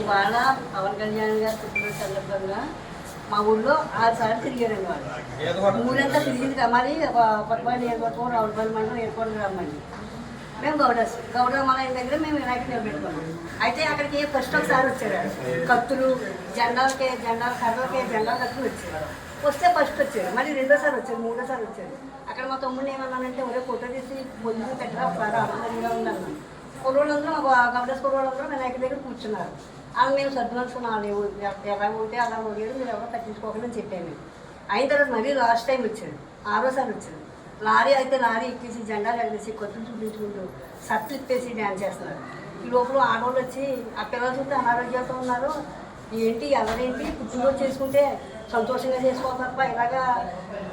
ఇవాళ పవన్ కళ్యాణ్ గారు పుట్టిన సందర్భంగా మా ఊళ్ళో ఆరు సార్లు తిరిగారండి వాళ్ళు. ఊరంతా తిరిగింది కదా మరి కొత్తపాటి నియోజకవర్గం రావులపల్లి మండలం ఎయిర్పోర్ట్ రమ్మండి మేము గౌడస్ గౌడ మలయం దగ్గర మేము వినాయక నిలబెట్టుకున్నాం అయితే అక్కడికి ఫస్ట్ ఒకసారి వచ్చారు కత్తులు జెండాలకే జెండాల కర్రలకే జెండాల కత్తులు వచ్చారు వస్తే ఫస్ట్ వచ్చారు మళ్ళీ రెండోసారి వచ్చారు మూడోసారి వచ్చారు. అక్కడ మా తమ్ముడిని ఏమన్నానంటే ఒరే ఫోటో తీసి ముందు పెట్టరా ఒకసారి ఆనందంగా ఉందన్నాను కుర్రోళ్ళందరూ గౌడస్ గవర్నర్స్ కుర్రోళ్ళందరూ వినాయక దగ్గర కూర్చున్నారు. వాళ్ళు మేము సర్దుననుకున్నాం. వాళ్ళు ఎలా ఉంటే అలా ఉండేది మీరు ఎవరో పట్టించుకోకండి అని చెప్పాము అయిన తర్వాత మళ్ళీ లాస్ట్ టైం వచ్చాడు ఆరోసారి వచ్చాడు లారీ అయితే లారీ ఎక్కేసి జెండాలు ఎగరేసి కొత్తలు చూపించుకుంటూ సత్తు ఇప్పేసి డ్యాన్స్ చేస్తున్నారు. ఈ లోపల ఆడవాళ్ళు వచ్చి ఆ పిల్లలు చూస్తే అనారోగ్యంతో ఉన్నారు? ఏంటి ఎవరేంటి? పుట్టినరోజు చేసుకుంటే సంతోషంగా చేసుకోవాలి తప్ప ఇలాగా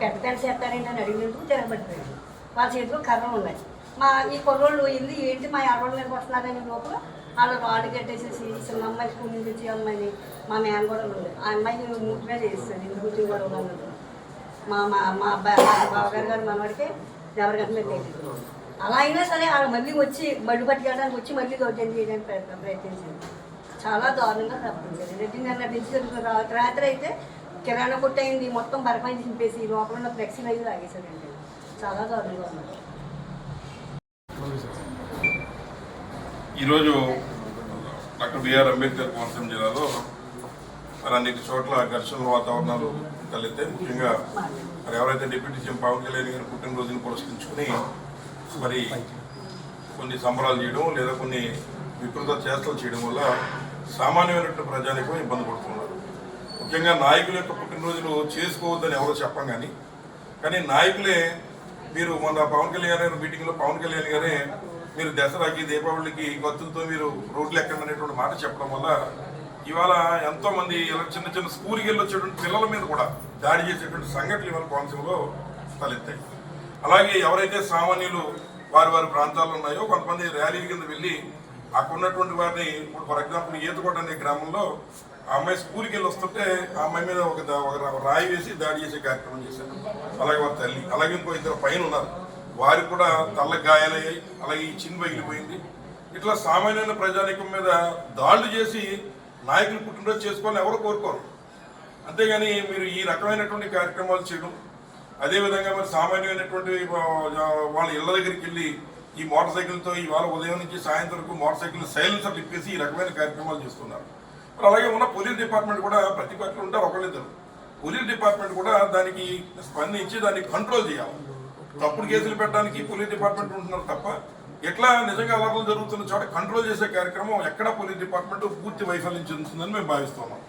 పెద్ద పెద్ద చేస్తారేంటి? అని అడిగినందుకు తిరగబడిపోయాడు వాళ్ళ చేతిలో కర్రలు ఉన్నాయి. మా ఈ కుర్రోళ్ళు వెళ్ళి ఏంటి మా ఆడవాళ్ళు మీద వస్తున్నారని లోపల వాళ్ళు రాళ్ళు కట్టేసేసి చిన్న అమ్మాయి స్కూల్ నుంచి వచ్చి అమ్మాయిని మా మేనగోడలు ఉంది ఆ అమ్మాయిని మూడు మీద వేస్తారు ఎందుకు కూడా మా మా మా అబ్బాయి మా బావగారు గారు మనవాడికి ఎవరి గంట మీద అలా అయినా సరే వాళ్ళు మళ్ళీ వచ్చి మళ్ళీ పట్టుకెళ్ళడానికి వచ్చి మళ్ళీ దౌర్జన్యం చేయడానికి ప్రయత్నం ప్రయత్నించింది. చాలా దారుణంగా తప్పించారు రెడ్డి నెల నుంచి రాత్రి అయితే కిరాణా కొట్టయింది మొత్తం బరపాయి చింపేసి లోపల ఉన్న ఫ్లెక్సీలు అవి లాగేశారండి చాలా దారుణంగా ఉన్నారు ఈరోజు డాక్టర్ బిఆర్ అంబేద్కర్ కోనసీమ జిల్లాలో మరి అనేక చోట్ల ఘర్షణ వాతావరణాలు తలెత్తే ముఖ్యంగా మరి ఎవరైతే డిప్యూటీ సీఎం పవన్ కళ్యాణ్ గారి పుట్టినరోజుని పురస్కరించుకుని మరి కొన్ని సంబరాలు చేయడం లేదా కొన్ని వికృత చేష్టలు చేయడం వల్ల సామాన్యమైనటువంటి ప్రజానికం ఇబ్బంది పడుతున్నారు. ముఖ్యంగా నాయకుల యొక్క పుట్టినరోజులు చేసుకోవద్దని ఎవరో చెప్పం కానీ కానీ నాయకులే మీరు మొన్న పవన్ కళ్యాణ్ గారి మీటింగ్లో పవన్ కళ్యాణ్ గారే మీరు దసరాకి దీపావళికి గొత్తులతో మీరు రోడ్లు ఎక్కండి అనేటువంటి మాట చెప్పడం వల్ల ఇవాళ ఎంతో మంది ఇలా చిన్న చిన్న స్కూల్కి వెళ్ళి వచ్చేటువంటి పిల్లల మీద కూడా దాడి చేసేటువంటి సంఘటనలు ఇవాళ కోనసీమలో తలెత్తాయి. అలాగే ఎవరైతే సామాన్యులు వారి వారి ప్రాంతాల్లో ఉన్నాయో కొంతమంది ర్యాలీల కింద వెళ్ళి అక్కడ ఉన్నటువంటి వారిని ఇప్పుడు ఫర్ ఎగ్జాంపుల్ ఈతకోట అనే గ్రామంలో ఆ అమ్మాయి స్కూల్కి వెళ్ళి వస్తుంటే ఆ అమ్మాయి మీద ఒక దా- ఒక రాయి వేసి దాడి చేసే కార్యక్రమం చేశారు. అలాగే వారి తల్లి అలాగే ఇంకో ఇద్దరు పైన ఉన్నారు. వారికి కూడా తల్ల గాయాలయ్యాయి అలాగే ఈ చిన్న పగిలిపోయింది. ఇట్లా సామాన్యమైన ప్రజానీకం మీద దాడులు చేసి నాయకులు పుట్టినరోజు చేసుకోవాలని ఎవరు కోరుకోరు. అంతేగాని మీరు ఈ రకమైనటువంటి కార్యక్రమాలు చేయడం అదేవిధంగా మరి సామాన్యమైనటువంటి వాళ్ళ ఇళ్ళ దగ్గరికి వెళ్ళి ఈ మోటార్ సైకిల్తో ఇవాళ ఉదయం నుంచి సాయంత్రం వరకు మోటార్ సైకిల్ సైలెన్సర్ తిప్పేసి ఈ రకమైన కార్యక్రమాలు చేస్తున్నారు. మరి అలాగే ఉన్న పోలీస్ డిపార్ట్మెంట్ కూడా ప్రతి పార్టీలో ఉంటారు ఒకళ్ళిద్దరు. పోలీస్ డిపార్ట్మెంట్ కూడా దానికి స్పందించి దాన్ని కంట్రోల్ చేయాలి. తప్పుడు కేసులు పెట్టడానికి పోలీస్ డిపార్ట్మెంట్ ఉంటున్నారు తప్ప ఎట్లా నిజంగా అలర్లు జరుగుతున్న చోట కంట్రోల్ చేసే కార్యక్రమం ఎక్కడ పోలీస్ డిపార్ట్మెంట్ పూర్తి వైఫల్యం చెందుతుందని మేము భావిస్తున్నాం.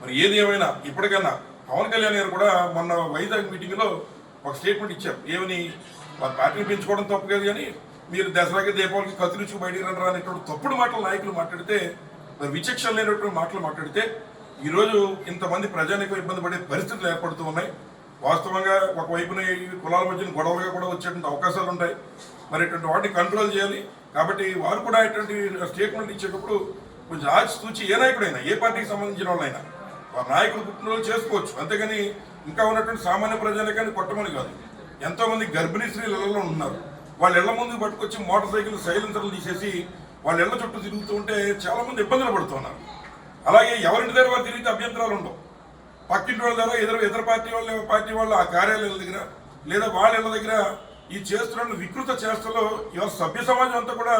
మరి ఏది ఏమైనా ఇప్పటికైనా పవన్ కళ్యాణ్ గారు కూడా మొన్న వైజాగ్ మీటింగ్లో ఒక స్టేట్మెంట్ ఇచ్చారు. ఏమని వారి పార్టీని పెంచుకోవడం తప్పు కాదు కానీ మీరు దసరాకి దీపావళికి కత్తిరించి బయటికి రండి అనేటువంటి తప్పుడు మాటలు నాయకులు మాట్లాడితే మరి విచక్షణ లేనటువంటి మాటలు మాట్లాడితే ఈరోజు ఇంతమంది ప్రజానికి ఇబ్బంది పడే పరిస్థితులు ఏర్పడుతూ ఉన్నాయి. వాస్తవంగా ఒకవైపున కులాల మధ్యన గొడవలుగా కూడా వచ్చేటువంటి అవకాశాలు ఉంటాయి. మరి ఇటువంటి వాటిని కంట్రోల్ చేయాలి. కాబట్టి వారు కూడా ఇటువంటి స్టేట్మెంట్ ఇచ్చేటప్పుడు కొంచెం ఆచితూచి ఏ నాయకుడైనా ఏ పార్టీకి సంబంధించిన వాళ్ళైనా వారి నాయకులు పుట్టినరోజు చేసుకోవచ్చు. అంతేగాని ఇంకా ఉన్నటువంటి సామాన్య ప్రజలకని కొట్టమని కాదు. ఎంతో మంది గర్భిణీ స్త్రీలు ఇళ్ళలో ఉన్నారు. వాళ్ళ ఇళ్ళ ముందు పట్టుకొచ్చి మోటార్ సైకిల్ సైలెన్సర్లు తీసేసి వాళ్ళ ఇళ్ళ చుట్టూ తిరుగుతూ ఉంటే చాలామంది ఇబ్బందులు పడుతున్నారు అలాగే ఎవరింటి దగ్గర వారు తిరిగితే అభ్యంతరాలు ఉండవు. పక్కింటి వాళ్ళ దగ్గర ఇతర ఇతర పార్టీ వాళ్ళ పార్టీ వాళ్ళు ఆ కార్యాలయాల దగ్గర లేదా వాళ్ళ ఇళ్ళ దగ్గర ఈ చేస్తున్న వికృత చేష్టలో ఇవాళ సభ్య సమాజం అంతా కూడా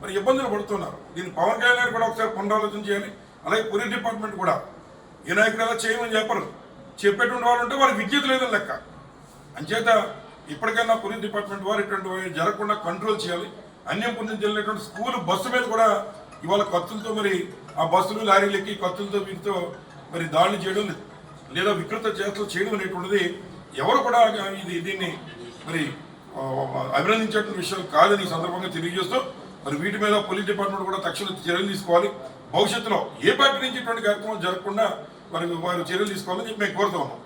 మరి ఇబ్బందులు పడుతున్నారు. దీన్ని పవన్ కళ్యాణ్ గారు కూడా ఒకసారి పునరాలోచన చేయాలి. అలాగే పోలీస్ డిపార్ట్మెంట్ కూడా. ఏ నాయకుడు ఎలా చేయమని చెప్పరు. చెప్పేటువంటి వాళ్ళు ఉంటే వారికి విద్యుత్ లేదని లెక్క. అంచేత ఇప్పటికైనా పోలీస్ డిపార్ట్మెంట్ వారు ఇటువంటి జరగకుండా కంట్రోల్ చేయాలి. అన్యం పొందిన జరిగినటువంటి స్కూల్ బస్సు మీద కూడా ఇవాళ కత్తులతో మరి ఆ బస్సులు లారీలు ఎక్కి కత్తులతో వీటితో మరి దాడులు చేయడం లేదు. వికృత చేతలు చేయడం అనేటువంటిది ఎవరు కూడా ఇది దీన్ని మరి ఆ, అభినందించేటువంటి విషయం కాదని ఈ సందర్భంగా తెలియజేస్తూ మరి వీటి మీద పోలీస్ డిపార్ట్మెంట్ కూడా తక్షణ చర్యలు తీసుకోవాలి. భవిష్యత్తులో ఏ పార్టీ నుంచి ఇటువంటి కార్యక్రమం జరగకుండా మరి వారు చర్యలు తీసుకోవాలని చెప్పి మేము కోరుతా ఉన్నాం.